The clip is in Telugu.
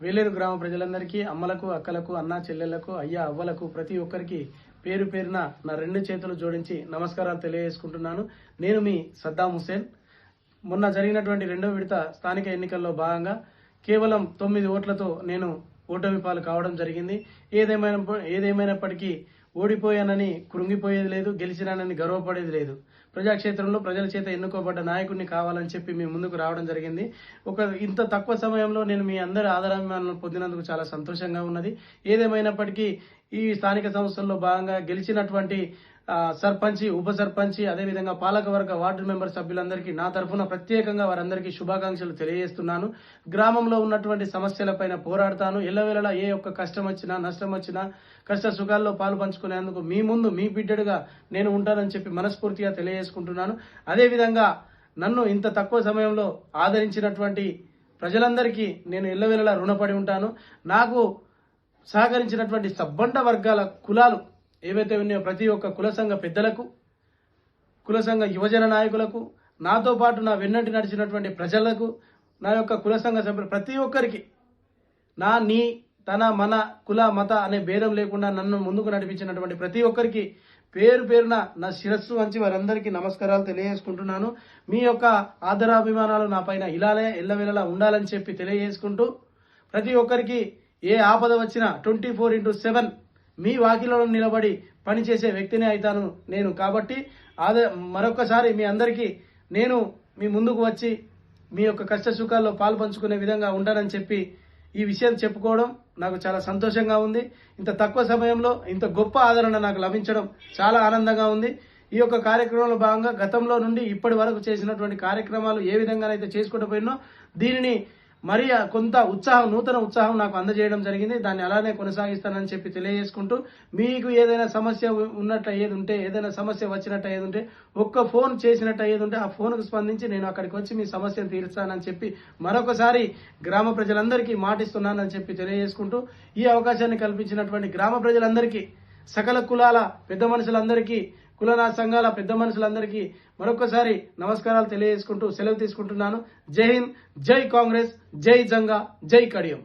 వేలేరు గ్రామ ప్రజలందరికీ అమ్మలకు అక్కలకు అన్న చెల్లెళ్ళకు అయ్యా అవ్వలకు ప్రతి ఒక్కరికి పేరు పేరున నా రెండు చేతులు జోడించి నమస్కారాలు తెలియజేసుకుంటున్నాను. నేను మీ సద్దాం హుసేన్ మొన్న జరిగినటువంటి రెండో విడత స్థానిక ఎన్నికల్లో భాగంగా కేవలం తొమ్మిది ఓట్లతో నేను ఓటమి పాలు కావడం జరిగింది. ఏదేమైనా ఏదేమైనప్పటికీ ఓడిపోయానని కృంగిపోయేది లేదు గెలిచినానని గర్వపడేది లేదు. ప్రజాక్షేత్రంలో ప్రజల చేత ఎన్నుకోబడ్డ నాయకుడిని కావాలని చెప్పి మీ ముందుకు రావడం జరిగింది. ఒక ఇంత తక్కువ సమయంలో నేను మీ అందరి ఆదరాభిమానులను పొందినందుకు చాలా సంతోషంగా ఉన్నది. ఏదేమైనప్పటికీ ఈ స్థానిక సంస్థల్లో భాగంగా గెలిచినటువంటి సర్పంచి ఉప సర్పంచి అదేవిధంగా పాలకవర్గ వార్డు మెంబర్ సభ్యులందరికీ నా తరఫున ప్రత్యేకంగా వారందరికీ శుభాకాంక్షలు తెలియజేస్తున్నాను. గ్రామంలో ఉన్నటువంటి సమస్యలపైన పోరాడతాను. ఎల్లవేళలా ఏ ఒక్క కష్టం వచ్చినా నష్టం వచ్చినా కష్ట సుఖాల్లో పాలు పంచుకునేందుకు మీ ముందు మీ బిడ్డడుగా నేను ఉంటానని చెప్పి మనస్ఫూర్తిగా తెలియజేసుకుంటున్నాను. అదేవిధంగా నన్ను ఇంత తక్కువ సమయంలో ఆదరించినటువంటి ప్రజలందరికీ నేను ఎల్లవేళలా రుణపడి ఉంటాను. నాకు సహకరించినటువంటి సబ్బండ వర్గాల కులాలు ఏవైతే ఉన్నాయో ప్రతి ఒక్క కుల సంఘ పెద్దలకు కుల సంఘ యువజన నాయకులకు నాతో పాటు నా వెన్నంటి నడిచినటువంటి ప్రజలకు నా యొక్క కుల సంఘ సభ్యులు ప్రతి ఒక్కరికి నా నీ తన మన కుల మత అనే భేదం లేకుండా నన్ను ముందుకు నడిపించినటువంటి ప్రతి ఒక్కరికి పేరు పేరున నా శిరస్సు వంచి వారందరికీ నమస్కారాలు తెలియజేసుకుంటున్నాను. మీ యొక్క ఆదరాభిమానాలు నా పైన ఇలానే ఎల్లవెల్లలా ఉండాలని చెప్పి తెలియజేసుకుంటూ ప్రతి ఒక్కరికి ఏ ఆపద వచ్చినా ట్వంటీ ఫోర్ ఇంటూ సెవెన్ మీ వాకిలో నిలబడి పనిచేసే వ్యక్తిని అవుతాను నేను. కాబట్టి ఆద మరొకసారి మీ అందరికీ నేను మీ ముందుకు వచ్చి మీ యొక్క కష్ట సుఖాల్లో పాలు పంచుకునే విధంగా ఉంటానని చెప్పి ఈ విషయం చెప్పుకోవడం నాకు చాలా సంతోషంగా ఉంది. ఇంత తక్కువ సమయంలో ఇంత గొప్ప ఆదరణ నాకు లభించడం చాలా ఆనందంగా ఉంది. ఈ యొక్క కార్యక్రమంలో భాగంగా గతంలో నుండి ఇప్పటి వరకు చేసినటువంటి కార్యక్రమాలు ఏ విధంగానైతే చేసుకుంటూ పోయినో దీనిని మరి కొంత ఉత్సాహం నూతన ఉత్సాహం నాకు అందజేయడం జరిగింది. దాన్ని అలానే కొనసాగిస్తానని చెప్పి తెలియజేసుకుంటూ మీకు ఏదైనా సమస్య ఉన్నట్టు ఏది ఉంటే ఏదైనా సమస్య వచ్చినట్టు ఏది ఉంటే ఒక్క ఫోన్ చేసినట్టు ఏది ఉంటే ఆ ఫోన్కు స్పందించి నేను అక్కడికి వచ్చి మీ సమస్యను తీరుస్తానని చెప్పి మరొకసారి గ్రామ ప్రజలందరికీ మాటిస్తున్నానని చెప్పి తెలియజేసుకుంటూ ఈ అవకాశాన్ని కల్పించినటువంటి గ్రామ ప్రజలందరికీ సకల కులాల పెద్ద మనుషులందరికీ కులనా సంఘాల పెద్ద మనుషులందరికీ మరొకసారి నమస్కారాలు తెలియజేసుకుంటూ సెలవు తీసుకుంటున్నాను. జై హింద్ జై కాంగ్రెస్ జై జంగా జై కడియం.